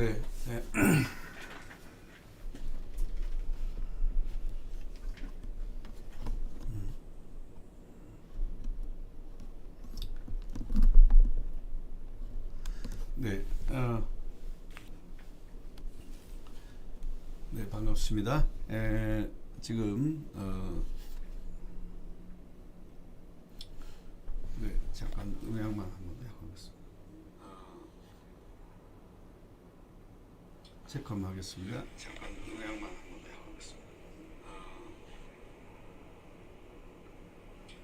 네. 네. 네. 어. 네, 반갑습니다. 에, 지금 어, 네, 잠깐 음향만 한번 해보겠습니다. 체크 한번 하겠습니다. 잠깐 음향만 한번 해보겠습니다.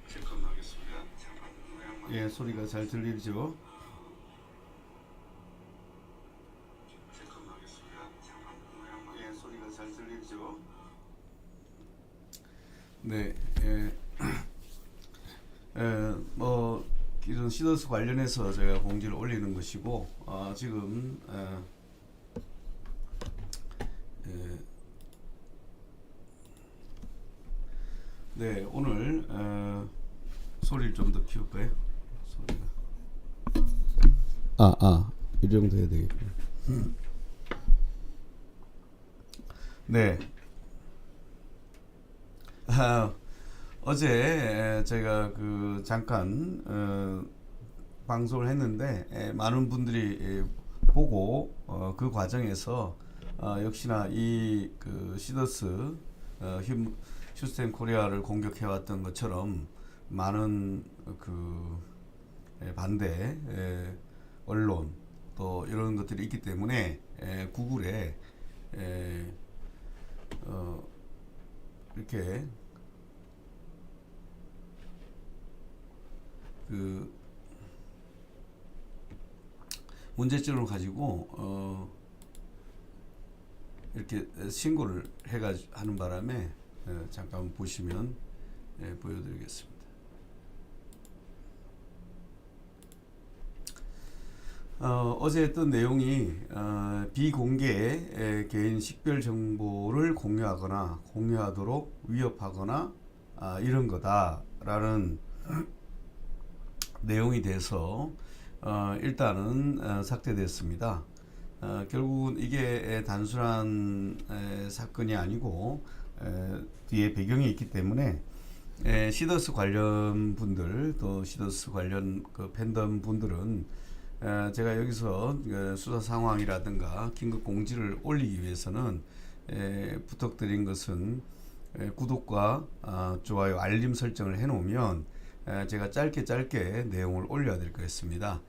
체크 한번 하겠습니다. 잠깐 음향만. 예, 소리가 잘 들리죠? 체크 한번 하겠습니다. 잠깐 음향만. 예, 소리가 잘 들리죠? 네, 예. 에, 뭐 이런 시더스 관련해서 제가 공지를 올리는 것이고 어, 지금 에, 에, 네 오늘 어, 소리를 좀 더 키울까요? 소리가 아, 아, 이 정도 해야 되겠군요. 네. 아, 어제 제가 그 잠깐 어, 방송을 했는데 에, 많은 분들이 에, 보고 어, 그 과정에서 어, 역시나 이 그 시더스 어, 휴, 휴스텐 코리아를 공격해왔던 것처럼 많은 그 에, 반대 에, 언론 또 이런 것들이 있기 때문에 에, 구글에 에, 어, 이렇게 그 문제점을 가지고 어 이렇게 신고를 해가 하는 바람에 어, 잠깐 보시면 예, 보여드리겠습니다. 어, 어제 했던 내용이 어, 비공개 에, 개인 식별 정보를 공유하거나 공유하도록 위협하거나 아, 이런 거다라는 내용이 돼서 어, 일단은 어, 삭제됐습니다. 어, 결국은 이게 에, 단순한 에, 사건이 아니고 에, 뒤에 배경이 있기 때문에 에, 시더스 관련 분들 또 시더스 관련 그 팬덤 분들은 에, 제가 여기서 그 수사 상황이라든가 긴급 공지를 올리기 위해서는 에, 부탁드린 것은 에, 구독과 아, 좋아요 알림 설정을 해놓으면 에, 제가 짧게 짧게 내용을 올려야 될 것 같습니다.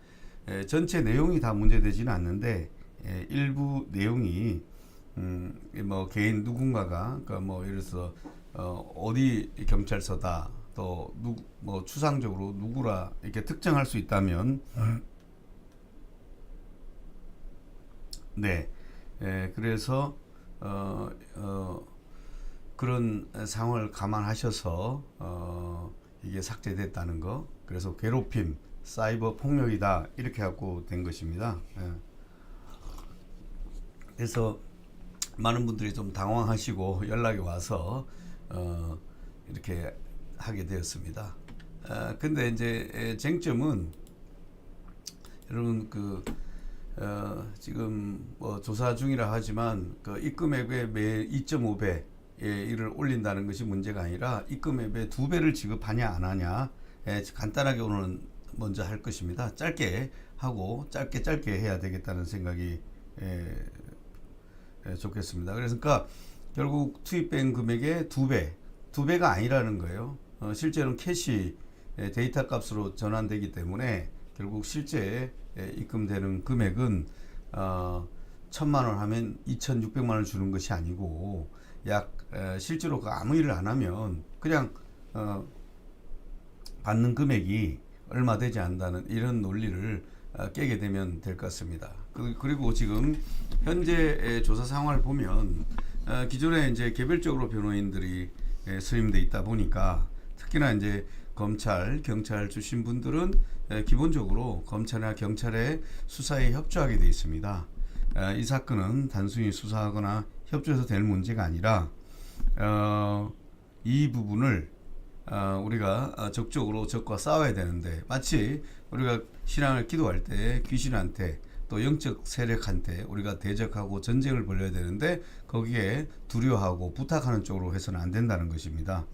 에, 전체 내용이 다 문제되지는 않는데 에, 일부 내용이 음, 뭐 개인 누군가가 그러니까 뭐 예를 들어서 어, 어디 경찰서다 또 누 뭐 추상적으로 누구라 이렇게 특정할 수 있다면 네, 에, 그래서 어, 어, 그런 상황을 감안하셔서 어, 이게 삭제됐다는 거. 그래서 괴롭힘, 사이버 폭력이다 이렇게 갖고 된 것입니다. 예. 그래서 많은 분들이 좀 당황하시고 연락이 와서 어, 이렇게 하게 되었습니다. 어, 근데 이제 에, 쟁점은 여러분 그 어, 지금 뭐 조사 중이라 하지만 그 입금액의 매 2.5배 예, 이를 올린다는 것이 문제가 아니라 입금액의 두 배를 지급하냐 안 하냐 예, 간단하게 오늘 먼저 할 것입니다. 짧게 하고 짧게 짧게 해야 되겠다는 생각이 예, 예, 좋겠습니다. 그러니까 결국 투입된 금액의 두 배, 두 배가 아니라는 거예요. 어, 실제로는 캐시 예, 데이터 값으로 전환되기 때문에 결국 실제 예, 입금되는 금액은 어, 천만 원 하면 2,600만 원 주는 것이 아니고 약 에, 실제로 그 아무 일을 안 하면 그냥 어, 받는 금액이 얼마 되지 않는다는 이런 논리를 어, 깨게 되면 될 것 같습니다. 그, 그리고 지금 현재 의 조사 상황을 보면 어, 기존에 이제 개별적으로 변호인들이 에, 수임돼 있다 보니까 특히나 이제 검찰, 경찰 출신 분들은 에, 기본적으로 검찰이나 경찰의 수사에 협조하게 돼 있습니다. 에, 이 사건은 단순히 수사하거나 협조해서 될 문제가 아니라 어, 이 부분을 어, 우리가 어, 적극적으로 적과 싸워야 되는데 마치 우리가 신앙을 기도할 때 귀신한테 또 영적 세력한테 우리가 대적하고 전쟁을 벌여야 되는데 거기에 두려워하고 부탁하는 쪽으로 해서는 안 된다는 것입니다.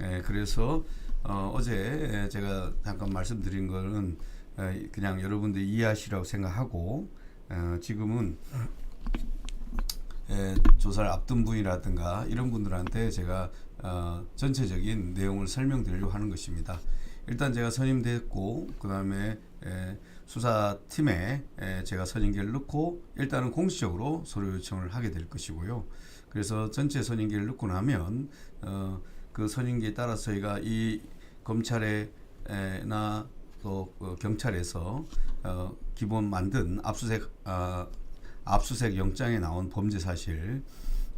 예, 그래서 어, 어제 제가 잠깐 말씀드린 거는 에, 그냥 여러분들이 이해하시라고 생각하고 어, 지금은 에, 조사를 앞둔 분이라든가 이런 분들한테 제가 어, 전체적인 내용을 설명드리려고 하는 것입니다. 일단 제가 선임됐고 그 다음에 수사팀에 에, 제가 선임계를 넣고 일단은 공식적으로 서류 요청을 하게 될 것이고요. 그래서 전체 선임계를 넣고 나면 어, 그 선임계에 따라서 저희가 이 검찰에나 또 어, 경찰에서 어, 기본 만든 압수색 아, 압수색 영장에 나온 범죄 사실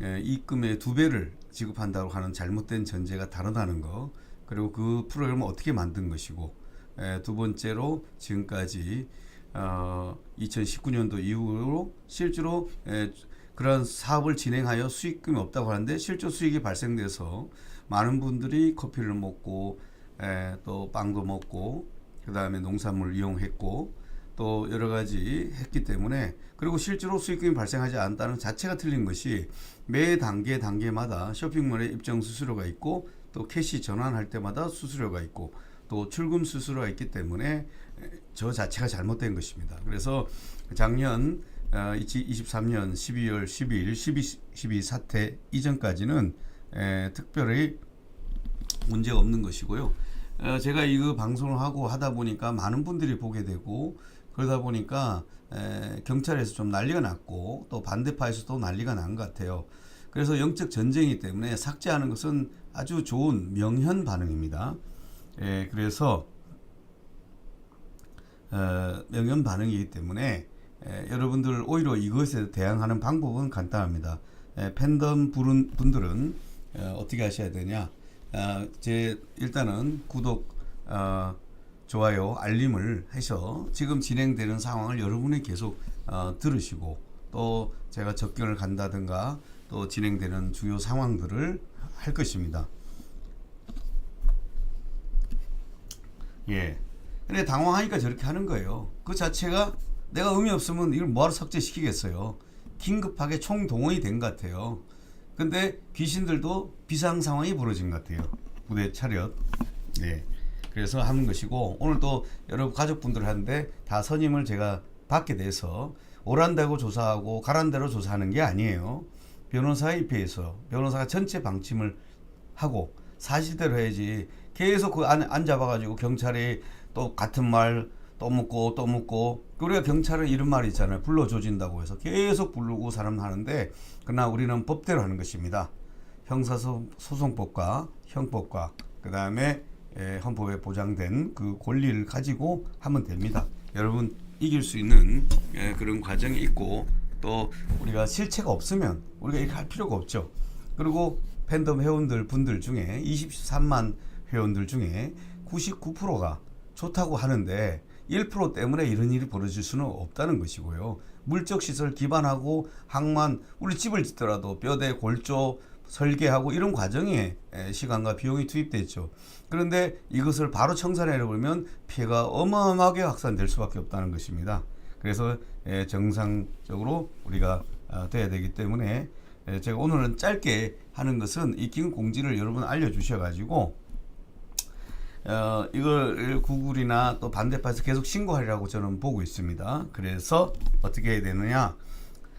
에, 입금의 두 배를 지급한다고 하는 잘못된 전제가 다르다는 거 그리고 그 프로그램을 어떻게 만든 것이고 에, 두 번째로 지금까지 어, 2019년도 이후로 실제로 에, 그런 사업을 진행하여 수익금이 없다고 하는데 실제 수익이 발생돼서 많은 분들이 커피를 먹고 에, 또 빵도 먹고 그 다음에 농산물을 이용했고 또 여러 가지 했기 때문에 그리고 실제로 수익금이 발생하지 않다는 자체가 틀린 것이 매 단계 단계마다 쇼핑몰에 입장 수수료가 있고 또 캐시 전환할 때마다 수수료가 있고 또 출금 수수료가 있기 때문에 저 자체가 잘못된 것입니다. 그래서 작년 어, 23년 12월 12일 12, 12 사태 이전까지는 에, 특별히 문제가 없는 것이고요. 어, 제가 이거 방송을 하고 하다 보니까 많은 분들이 보게 되고 그러다 보니까 에, 경찰에서 좀 난리가 났고 또 반대파에서도 난리가 난 것 같아요. 그래서 영적 전쟁이기 때문에 삭제하는 것은 아주 좋은 명현 반응입니다. 에, 그래서 어, 명현 반응이기 때문에 에, 여러분들 오히려 이것에 대항하는 방법은 간단합니다. 에, 팬덤 부른 분들은 어, 어떻게 하셔야 되냐? 어, 제 일단은 구독, 어, 좋아요, 알림을 해서 지금 진행되는 상황을 여러분이 계속 어, 들으시고 또 제가 접견을 간다든가 또 진행되는 주요 상황들을 할 것입니다. 예. 근데 당황하니까 저렇게 하는 거예요. 그 자체가 내가 의미 없으면 이걸 뭐하러 삭제시키겠어요. 긴급하게 총동원이 된 것 같아요. 근데 귀신들도 비상 상황이 벌어진 것 같아요. 부대 차렷. 네. 그래서 하는 것이고 오늘 또 여러 가족분들 하는데 다 선임을 제가 받게 돼서 오란다고 조사하고 가란대로 조사하는 게 아니에요. 변호사 입회에서 변호사가 전체 방침을 하고 사실대로 해야지 계속 그 안, 안 잡아가지고 경찰이 또 같은 말 또 묻고 또 묻고 우리가 경찰은 이런 말이 있잖아요. 불러 조진다고 해서 계속 부르고 사람 하는데 그러나 우리는 법대로 하는 것입니다. 형사소송법과 형법과 그 다음에 헌법에 보장된 그 권리를 가지고 하면 됩니다. 여러분 이길 수 있는 에, 그런 과정이 있고 또 우리가 실체가 없으면 우리가 이렇게 할 필요가 없죠. 그리고 팬덤 회원들 분들 중에 23만 회원들 중에 99%가 좋다고 하는데 1% 때문에 이런 일이 벌어질 수는 없다는 것이고요. 물적 시설 기반하고 항만 우리 집을 짓더라도 뼈대 골조 설계하고 이런 과정에 에, 시간과 비용이 투입됐죠. 그런데 이것을 바로 청산해 버리면 피해가 어마어마하게 확산될 수밖에 없다는 것입니다. 그래서 에, 정상적으로 우리가 아, 돼야 되기 때문에 에, 제가 오늘은 짧게 하는 것은 이 기금 공지를 여러분 알려주셔 가지고 어, 이걸 구글이나 또 반대파에서 계속 신고하리라고 저는 보고 있습니다. 그래서 어떻게 해야 되느냐?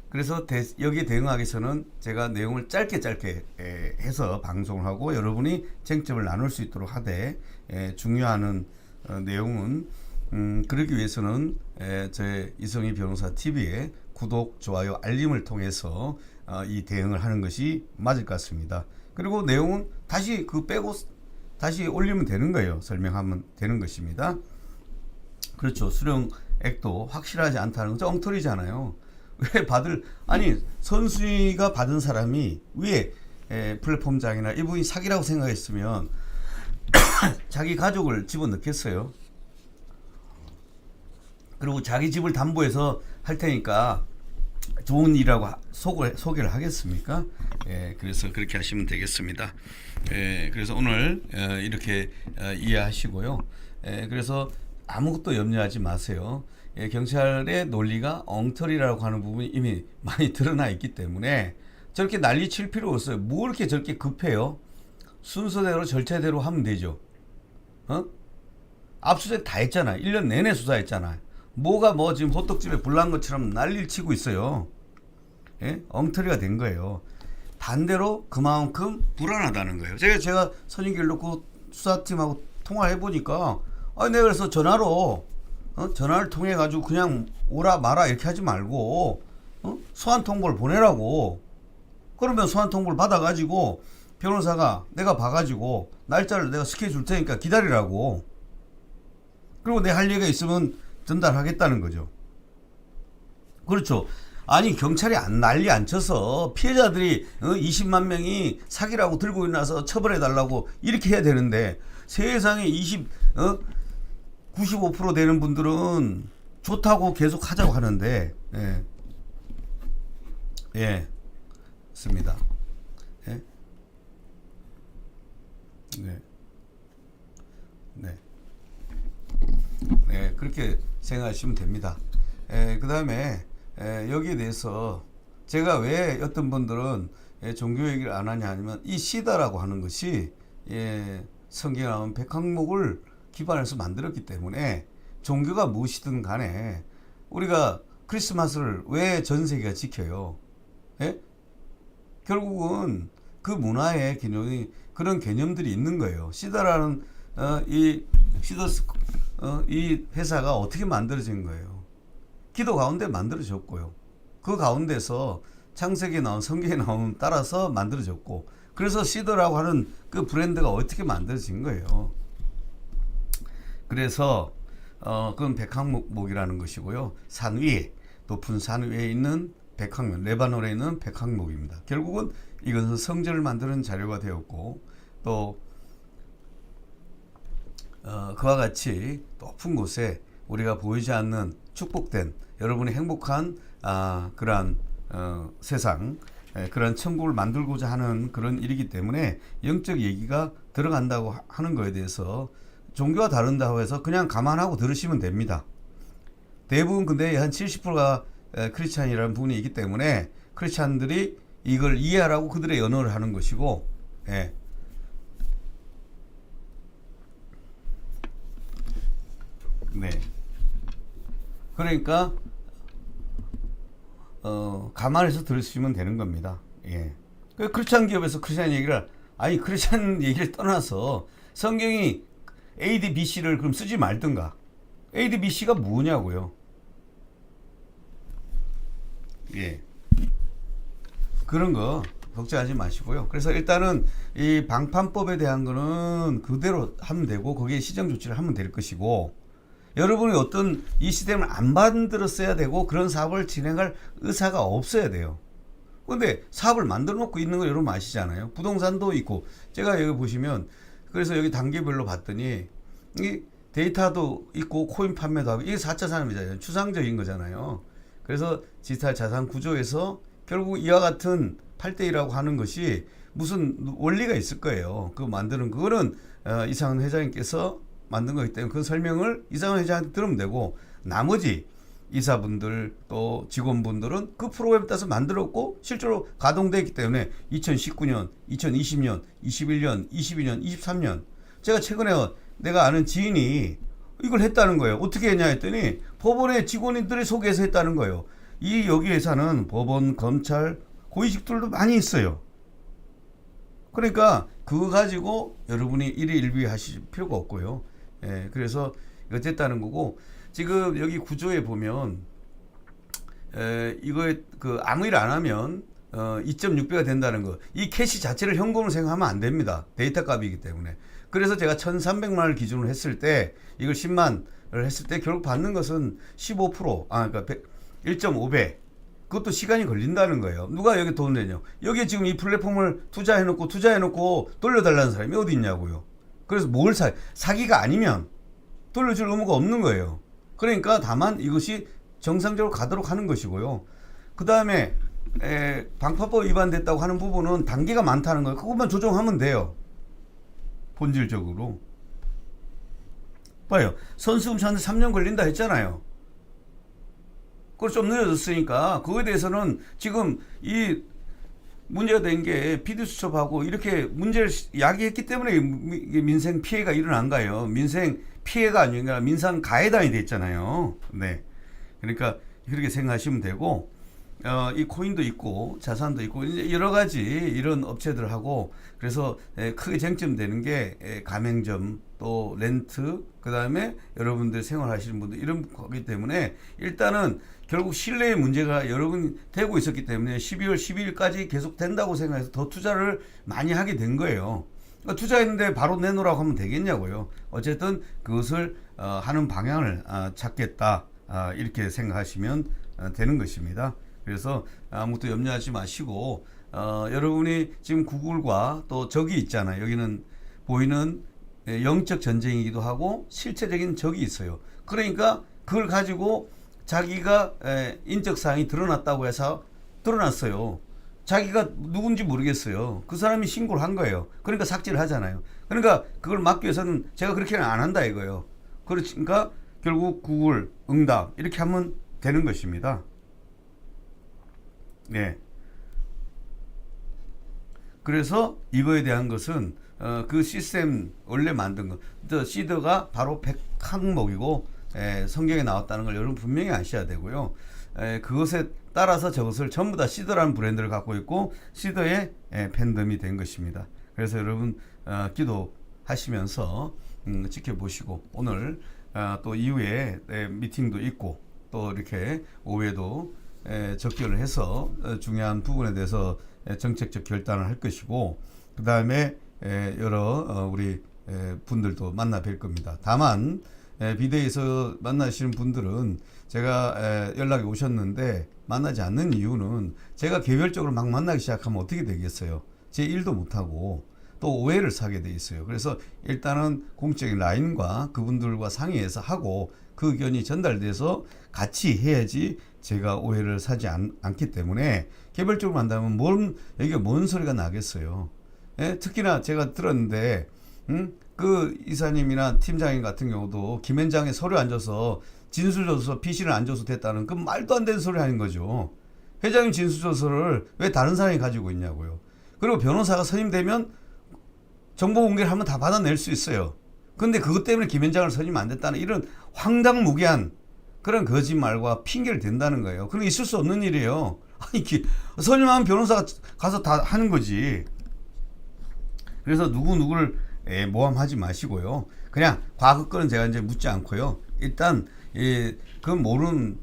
그래서 대, 여기에 대응하기 위해서는 제가 내용을 짧게 짧게 에, 해서 방송을 하고 여러분이 쟁점을 나눌 수 있도록 하되 에, 중요한 어, 내용은 음, 그러기 위해서는 에, 제 이성희 변호사 TV에 구독, 좋아요, 알림을 통해서 어, 이 대응을 하는 것이 맞을 것 같습니다. 그리고 내용은 다시 그 빼고 다시 올리면 되는 거예요. 설명하면 되는 것입니다. 그렇죠. 수령액도 확실하지 않다는 건 엉터리잖아요. 왜 받을 아니 선수가 받은 사람이 왜 에, 플랫폼장이나 이분이 사기라고 생각했으면 자기 가족을 집어넣겠어요. 그리고 자기 집을 담보해서 할 테니까 좋은 일이라고 소개, 소개를 하겠습니까? 예, 그래서 그렇게 하시면 되겠습니다. 예, 그래서 오늘 어, 이렇게 어, 이해하시고요. 예, 그래서 아무것도 염려하지 마세요. 예, 경찰의 논리가 엉터리라고 하는 부분이 이미 많이 드러나 있기 때문에 저렇게 난리 칠 필요 없어요. 뭐 이렇게 저렇게 급해요? 순서대로 절차대로 하면 되죠. 어? 압수수색 다 했잖아. 1년 내내 수사했잖아. 뭐가 뭐 지금 호떡집에 불난 것처럼 난리를 치고 있어요. 예? 엉터리가 된 거예요. 반대로 그만큼 불안하다는 거예요. 제가 제가 선임기를 놓고 수사팀하고 통화해 보니까 아 내가 그래서 전화로 어? 전화를 통해 가지고 그냥 오라 마라 이렇게 하지 말고 어? 소환 통보를 보내라고. 그러면 소환 통보를 받아 가지고 변호사가 내가 봐 가지고 날짜를 내가 스케줄 줄 테니까 기다리라고. 그리고 내 할 얘기가 있으면 전달하겠다는 거죠. 그렇죠. 아니 경찰이 안 난리 안 쳐서 피해자들이 어, 20만 명이 사기라고 들고 일어나서 처벌해 달라고 이렇게 해야 되는데 세상에 20 어? 95% 되는 분들은 좋다고 계속 하자고 하는데 예. 예. 습니다. 예. 네. 네. 네, 그렇게 생각하시면 됩니다. 에, 그 다음에 여기에 대해서 제가 왜 어떤 분들은 예, 종교 얘기를 안 하냐 하면 이 시다라고 하는 것이 예, 성경에 나온 백항목을 기반해서 만들었기 때문에 종교가 무엇이든 간에 우리가 크리스마스를 왜 전 세계가 지켜요? 예? 결국은 그 문화의 개념이 그런 개념들이 있는 거예요. 시다라는 어, 이 시더스 어, 이 회사가 어떻게 만들어진 거예요? 기도 가운데 만들어졌고요. 그 가운데서 창세기에 나온 성경에 나온 따라서 만들어졌고 그래서 시더라고 하는 그 브랜드가 어떻게 만들어진 거예요. 그래서 어, 그건 백항목이라는 것이고요. 산 위에 높은 산 위에 있는 백항목, 레바논에 있는 백항목입니다. 결국은 이것은 성전을 만드는 자료가 되었고 또 어, 그와 같이 높은 곳에 우리가 보이지 않는 축복된 여러분이 행복한 아, 그러한 어, 세상 에, 그런 천국을 만들고자 하는 그런 일이기 때문에 영적 얘기가 들어간다고 하- 하는 거에 대해서 종교가 다른다고 해서 그냥 감안하고 들으시면 됩니다. 대부분 근데 한 70%가 크리스찬이라는 부분이 있기 때문에 크리스찬들이 이걸 이해하라고 그들의 언어를 하는 것이고 예. 네. 그러니까 어, 감안해서 들으시면 되는 겁니다. 예. 그 크리스찬 기업에서 크리스찬 얘기를 아니 크리스찬 얘기를 떠나서 성경이 AD BC를 그럼 쓰지 말든가. AD BC가 뭐냐고요. 예. 그런 거 걱정하지 마시고요. 그래서 일단은 이 방판법에 대한 거는 그대로 하면 되고 거기에 시정 조치를 하면 될 것이고 여러분이 어떤 이 시스템을 안 만들었어야 되고 그런 사업을 진행할 의사가 없어야 돼요. 근데 사업을 만들어 놓고 있는 거 여러분 아시잖아요. 부동산도 있고 제가 여기 보시면 그래서 여기 단계별로 봤더니 이 데이터도 있고 코인 판매도 하고 이게 4차 산업이잖아요. 추상적인 거잖아요. 그래서 디지털 자산 구조에서 결국 이와 같은 8대1이라고 하는 것이 무슨 원리가 있을 거예요. 그 만드는 그거는 어, 이상은 회장님께서 만든 거기 때문에 그 설명을 이상은 회장한테 들으면 되고 나머지 이사분들 또 직원분들은 그 프로그램 따서 만들었고 실제로 가동되기 때문에 2019년, 2020년, 21년, 22년, 23년 제가 최근에 내가 아는 지인이 이걸 했다는 거예요. 어떻게 했냐 했더니 법원의 직원들이 소개해서 했다는 거예요. 이 여기 회사는 법원, 검찰, 고위직들도 많이 있어요. 그러니까 그거 가지고 여러분이 일희일비 하실 필요가 없고요. 예, 그래서 됐다는 거고 지금 여기 구조에 보면 에, 이거에 그 아무 일 안 하면 어, 2.6배가 된다는 거. 이 캐시 자체를 현금으로 생각하면 안 됩니다. 데이터 값이기 때문에. 그래서 제가 1,300만 원을 기준으로 했을 때 이걸 10만을 했을 때 결국 받는 것은 15%아 그러니까 1.5배. 그것도 시간이 걸린다는 거예요. 누가 여기 돈 내냐? 여기 지금 이 플랫폼을 투자해 놓고 투자해 놓고 돌려달라는 사람이 어디 있냐고요. 그래서 뭘 사, 사기가 아니면 돌려줄 의무가 없는 거예요. 그러니까 다만 이것이 정상적으로 가도록 하는 것이고요. 그 다음에 방파법 위반됐다고 하는 부분은 단계가 많다는 거예요. 그것만 조정하면 돼요. 본질적으로. 봐요. 선수금 찾는데 3년 걸린다 했잖아요. 그걸 좀 늦어졌으니까 그거에 대해서는 지금 이 문제가 된게 피디수첩하고 이렇게 문제를 야기했기 때문에 민생 피해가 일어난 거예요. 민생 피해가 아니라 민상 가해단이 됐잖아요. 네. 그러니까 그렇게 생각하시면 되고 어, 이 코인도 있고 자산도 있고 이제 여러 가지 이런 업체들하고 그래서 에, 크게 쟁점되는 게 에, 가맹점 또 렌트 그 다음에 여러분들 생활하시는 분들 이런 거기 때문에 일단은 결국 신뢰의 문제가 여러분 되고 있었기 때문에 12월 12일까지 계속 된다고 생각해서 더 투자를 많이 하게 된 거예요. 그러니까 투자했는데 바로 내놓으라고 하면 되겠냐고요. 어쨌든 그것을 어, 하는 방향을 아, 찾겠다 아, 이렇게 생각하시면 어, 되는 것입니다. 그래서 아무것도 염려하지 마시고 어, 여러분이 지금 구글과 또 적이 있잖아요. 여기는 보이는 예, 영적 전쟁이기도 하고 실체적인 적이 있어요. 그러니까 그걸 가지고 자기가 에, 인적 사항이 드러났다고 해서 드러났어요. 자기가 누군지 모르겠어요. 그 사람이 신고를 한 거예요. 그러니까 삭제를 하잖아요. 그러니까 그걸 막기 위해서는 제가 그렇게는 안 한다 이거예요. 그러니까 결국 구글 응답 이렇게 하면 되는 것입니다. 네. 그래서 이거에 대한 것은 어, 그 시스템 원래 만든 거, 더 시드가 바로 100항목이고 에, 성경에 나왔다는 걸 여러분 분명히 아셔야 되고요. 에, 그것에 따라서 저것을 전부 다 시드라는 브랜드를 갖고 있고 시드의 에, 팬덤이 된 것입니다. 그래서 여러분 어, 기도하시면서 음, 지켜보시고 오늘 어, 또 이후에 에, 미팅도 있고 또 이렇게 오후에도 에, 접견을 해서 어, 중요한 부분에 대해서 에, 정책적 결단을 할 것이고 그 다음에 여러 어, 우리 에, 분들도 만나 뵐 겁니다. 다만 에, 비대에서 만나시는 분들은 제가 에, 연락이 오셨는데 만나지 않는 이유는 제가 개별적으로 막 만나기 시작하면 어떻게 되겠어요? 제 일도 못하고 또 오해를 사게 돼 있어요. 그래서 일단은 공적인 라인과 그분들과 상의해서 하고 그 의견이 전달돼서 같이 해야지 제가 오해를 사지 않, 않기 때문에 개별적으로 만나면 뭔 여기가 뭔 소리가 나겠어요. 예? 특히나 제가 들었는데 음? 그 이사님이나 팀장님 같은 경우도 김현장에 서류 안 줘서 진술 줘서 피신을 안 줘서 됐다는 그 말도 안 되는 소리 하는 거죠. 회장님 진술 조서를 왜 다른 사람이 가지고 있냐고요. 그리고 변호사가 선임되면 정보 공개를 하면 다 받아낼 수 있어요. 근데 그것 때문에 김현장을 선임 안 됐다는 이런 황당무계한 그런 거짓말과 핑계를 댄다는 거예요. 그런 게 있을 수 없는 일이에요. 아니, 기- 선임하면 변호사가 가서 다 하는 거지. 그래서 누구 누구를 예, 모함하지 마시고요. 그냥 과거 거는 제가 이제 묻지 않고요. 일단 예, 그건 모르는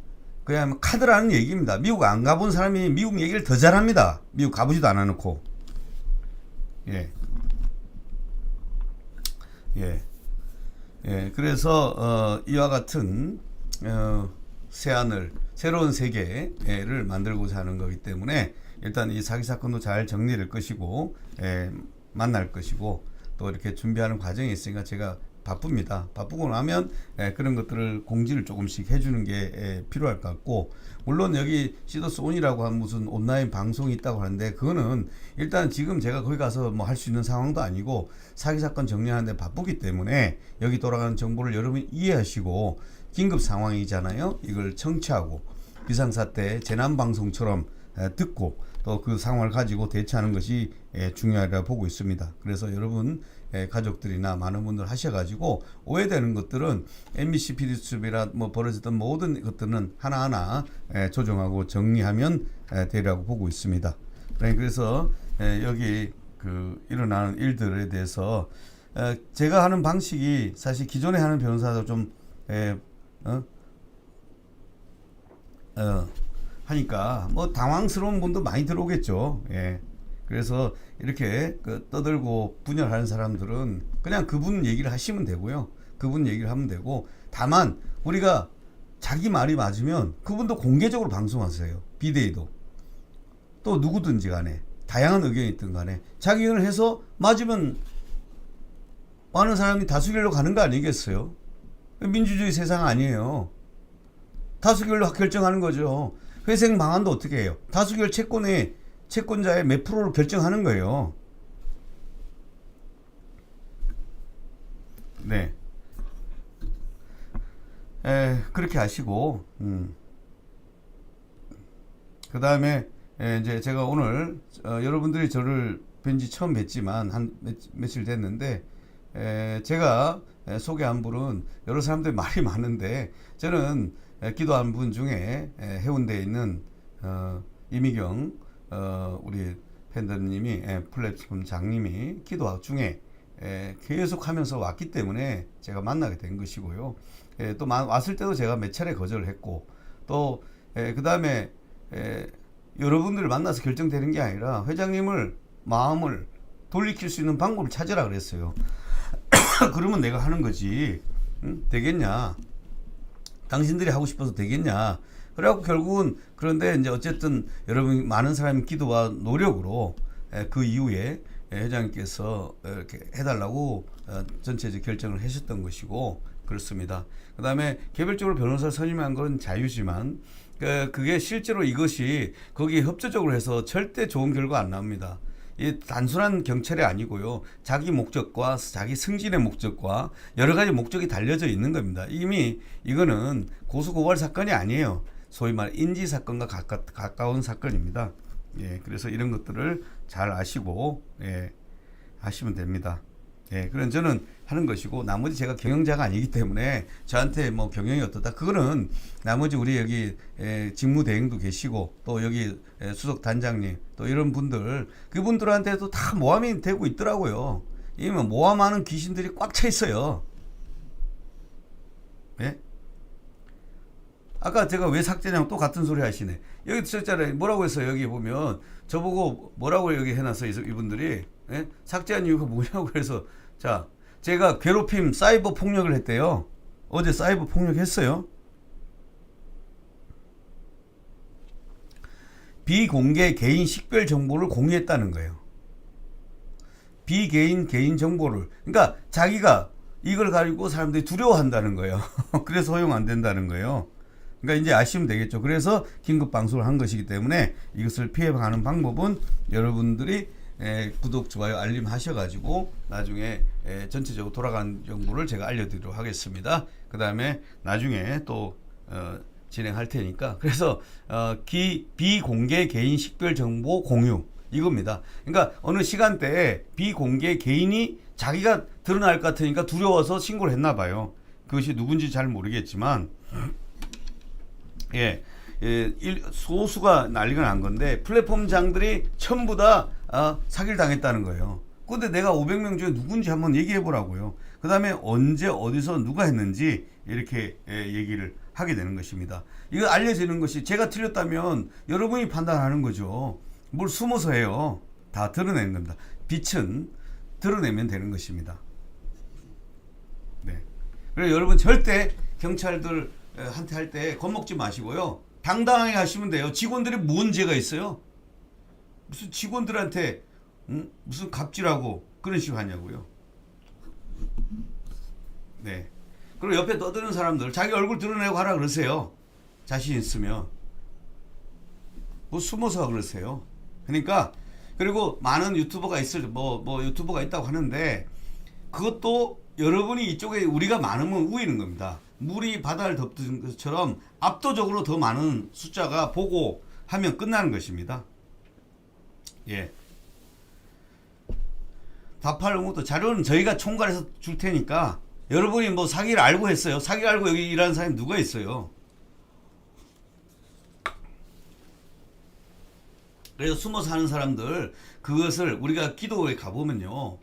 그냥 카드라는 얘기입니다. 미국 안 가본 사람이 미국 얘기를 더 잘합니다. 미국 가보지도 않아놓고. 예. 예. 예. 그래서 어, 이와 같은 어, 새하늘 새로운 세계를 만들고자 하는 거기 때문에 일단 이 사기 사건도 잘 정리될 것이고 예, 만날 것이고 또 이렇게 준비하는 과정이 있으니까 제가 바쁩니다. 바쁘고 나면 예, 그런 것들을 공지를 조금씩 해주는 게 예, 필요할 것 같고 물론 여기 시더스 온이라고 한 무슨 온라인 방송이 있다고 하는데 그거는 일단 지금 제가 거기 가서 뭐 할 수 있는 상황도 아니고 사기 사건 정리하는데 바쁘기 때문에 여기 돌아가는 정보를 여러분이 이해하시고 긴급 상황이잖아요. 이걸 청취하고 비상사태 재난 방송처럼 에, 듣고 또 그 상황을 가지고 대처하는 것이 에, 중요하다 보고 있습니다. 그래서 여러분 에, 가족들이나 많은 분들 하셔가지고 오해되는 것들은 MBC PD수첩이라 뭐 벌어졌던 모든 것들은 하나하나 에, 조정하고 정리하면 에, 되리라고 보고 있습니다. 네, 그래서 에, 여기 그 일어나는 일들에 대해서 에, 제가 하는 방식이 사실 기존에 하는 변호사도 좀 에, 어? 어, 하니까 뭐 당황스러운 분도 많이 들어오겠죠. 예. 그래서 이렇게 그 떠들고 분열하는 사람들은 그냥 그분 얘기를 하시면 되고요. 그분 얘기를 하면 되고 다만 우리가 자기 말이 맞으면 그분도 공개적으로 방송하세요. 비대위도 또 누구든지 간에 다양한 의견이 있든 간에 자기 의견을 해서 맞으면 많은 사람이 다수결로 가는 거 아니겠어요? 민주주의 세상 아니에요. 다수결로 결정하는 거죠. 회생 방안도 어떻게 해요? 다수결 채권의 채권자의 몇 프로를 결정하는 거예요. 네. 에, 그렇게 하시고, 음. 그 다음에 이제 제가 오늘 어, 여러분들이 저를 뵌지 처음 뵀지만 한 며, 며칠 됐는데 에, 제가 에, 소개한 분은 여러 사람들이 말이 많은데 저는 에, 기도한 분 중에 에, 해운대에 있는 어, 이미경 어, 우리 팬더님이 에, 플랫폼 장님이 기도 중에 에, 계속 하면서 왔기 때문에 제가 만나게 된 것이고요. 에, 또 마- 왔을 때도 제가 몇 차례 거절을 했고 또 그 다음에 여러분들을 만나서 결정되는 게 아니라 회장님을 마음을 돌이킬 수 있는 방법을 찾으라 그랬어요. 그러면 내가 하는 거지. 응? 되겠냐? 당신들이 하고 싶어서 되겠냐? 그래갖고 결국은 그런데 이제 어쨌든 여러분 많은 사람이 기도와 노력으로 에, 그 이후에 에, 회장님께서 이렇게 해달라고 어, 전체적 결정을 하셨던 것이고 그렇습니다. 그 다음에 개별적으로 변호사를 선임한 건 자유지만 그, 그게 실제로 이것이 거기에 협조적으로 해서 절대 좋은 결과 안 나옵니다. 이 단순한 경찰이 아니고요. 자기 목적과 자기 승진의 목적과 여러 가지 목적이 달려져 있는 겁니다. 이미 이거는 고소고발 사건이 아니에요. 소위 말 인지 사건과 가까, 가까운 사건입니다. 예, 그래서 이런 것들을 잘 아시고 예, 하시면 됩니다. 예, 그런 저는 하는 것이고 나머지 제가 경영자가 아니기 때문에 저한테 뭐 경영이 어떻다 그거는 나머지 우리 여기 에, 직무 대행도 계시고 또 여기 에, 수석 단장님 또 이런 분들 그분들한테도 다 모함이 되고 있더라고요. 이면 모함하는 귀신들이 꽉 차 있어요. 예? 아까 제가 왜 삭제냐고 또 같은 소리 하시네. 여기 썼잖아요. 뭐라고 했어요? 여기 보면 저보고 뭐라고 여기 해놨어요. 이분들이 예? 삭제한 이유가 뭐냐고 그래서 자 제가 괴롭힘 사이버 폭력을 했대요. 어제 사이버 폭력했어요. 비공개 개인 식별 정보를 공유했다는 거예요. 비개인 개인 정보를 그러니까 자기가 이걸 가지고 사람들이 두려워한다는 거예요. 그래서 허용 안 된다는 거예요. 그러니까 이제 아시면 되겠죠. 그래서 긴급 방송을 한 것이기 때문에 이것을 피해 가는 방법은 여러분들이 에, 구독, 좋아요, 알림 하셔가지고 나중에 에, 전체적으로 돌아가는 정보를 제가 알려드리도록 하겠습니다. 그 다음에 나중에 또 어, 진행할 테니까 그래서 어, 기, 비공개 개인 식별 정보 공유 이겁니다. 그러니까 어느 시간대에 비공개 개인이 자기가 드러날 것 같으니까 두려워서 신고를 했나 봐요. 그것이 누군지 잘 모르겠지만 예, 예, 일, 소수가 난리가 난 건데 플랫폼 장들이 전부 다 아, 사기를 당했다는 거예요. 근데 내가 500명 중에 누군지 한번 얘기해 보라고요. 그 다음에 언제 어디서 누가 했는지 이렇게 예, 얘기를 하게 되는 것입니다. 이거 알려지는 것이 제가 틀렸다면 여러분이 판단하는 거죠. 뭘 숨어서 해요. 다 드러내는 겁니다. 빛은 드러내면 되는 것입니다. 네. 그래서 여러분 절대 경찰들 에, 한테 할 때 겁먹지 마시고요. 당당하게 하시면 돼요. 직원들이 뭔 죄가 있어요? 무슨 직원들한테 응? 무슨 갑질하고 그런 식으로 하냐고요. 네. 그리고 옆에 떠드는 사람들 자기 얼굴 드러내고 하라 그러세요. 자신 있으면 뭐 숨어서 그러세요. 그러니까 그리고 많은 유튜버가 있을 뭐뭐 유튜버가 있다고 하는데 그것도 여러분이 이쪽에 우리가 많으면 우이는 겁니다. 물이 바다를 덮는 것처럼 압도적으로 더 많은 숫자가 보고 하면 끝나는 것입니다. 예. 답할 것도 자료는 저희가 총괄해서 줄 테니까 여러분이 뭐 사기를 알고 했어요. 사기 알고 여기 일하는 사람이 누가 있어요? 그래서 숨어서 하는 사람들 그것을 우리가 기도에 가보면요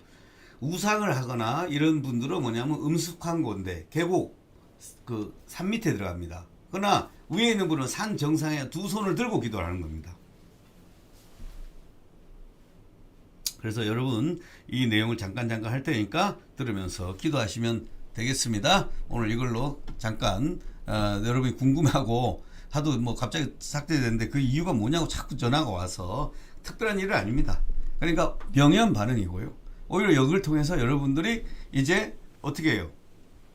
우상을 하거나 이런 분들은 뭐냐면 음숙한 건데 계곡 그 산 밑에 들어갑니다. 그러나 위에 있는 분은 산 정상에 두 손을 들고 기도하는 겁니다. 그래서 여러분 이 내용을 잠깐 잠깐 할 테니까 들으면서 기도하시면 되겠습니다. 오늘 이걸로 잠깐 어, 여러분이 궁금하고 하도 뭐 갑자기 삭제됐는데 그 이유가 뭐냐고 자꾸 전화가 와서 특별한 일은 아닙니다. 그러니까 명연 반응이고요. 오히려 여기를 통해서 여러분들이 이제 어떻게 해요?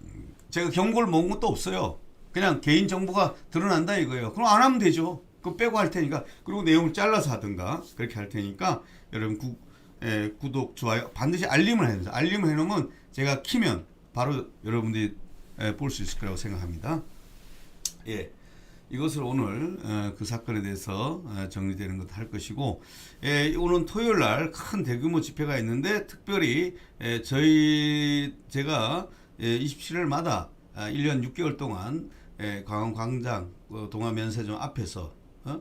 음, 제가 경고를 먹은 것도 없어요. 그냥 개인 정보가 드러난다 이거예요. 그럼 안 하면 되죠. 그거 빼고 할 테니까 그리고 내용을 잘라서 하든가 그렇게 할 테니까 여러분 구, 예, 구독 좋아요 반드시 알림을 돼요. 알림을 해놓으면 제가 키면 바로 여러분들이 예, 볼수 있을 거라고 생각합니다. 예. 이것을 오늘 어, 그 사건에 대해서 어, 정리되는 것 할 것이고 에, 오는 토요일 날 큰 대규모 집회가 있는데 특별히 에, 저희 제가 에, 27일마다 아, 1년 6개월 동안 에, 광화문 광장 어, 동아면세점 앞에서 어?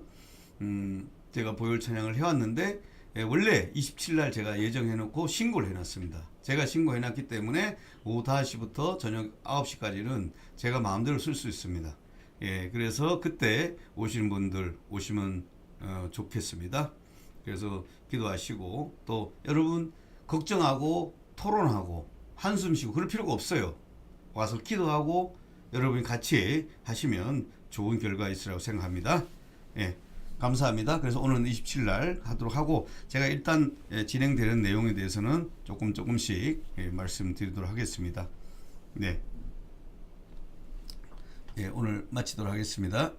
음, 제가 보혈 찬양을 해왔는데 에, 원래 27일 날 제가 예정해놓고 신고를 해놨습니다. 제가 신고해놨기 때문에 오후 5시부터 저녁 9시까지는 제가 마음대로 쓸 수 있습니다. 예, 그래서 그때 오시는 분들 오시면 어, 좋겠습니다. 그래서 기도하시고 또 여러분 걱정하고 토론하고 한숨 쉬고 그럴 필요가 없어요. 와서 기도하고 여러분이 같이 하시면 좋은 결과 있으라고 생각합니다. 예. 감사합니다. 그래서 오늘은 27일 날 하도록 하고 제가 일단 예, 진행되는 내용에 대해서는 조금 조금씩 예, 말씀드리도록 하겠습니다. 네. 예, 오늘 마치도록 하겠습니다.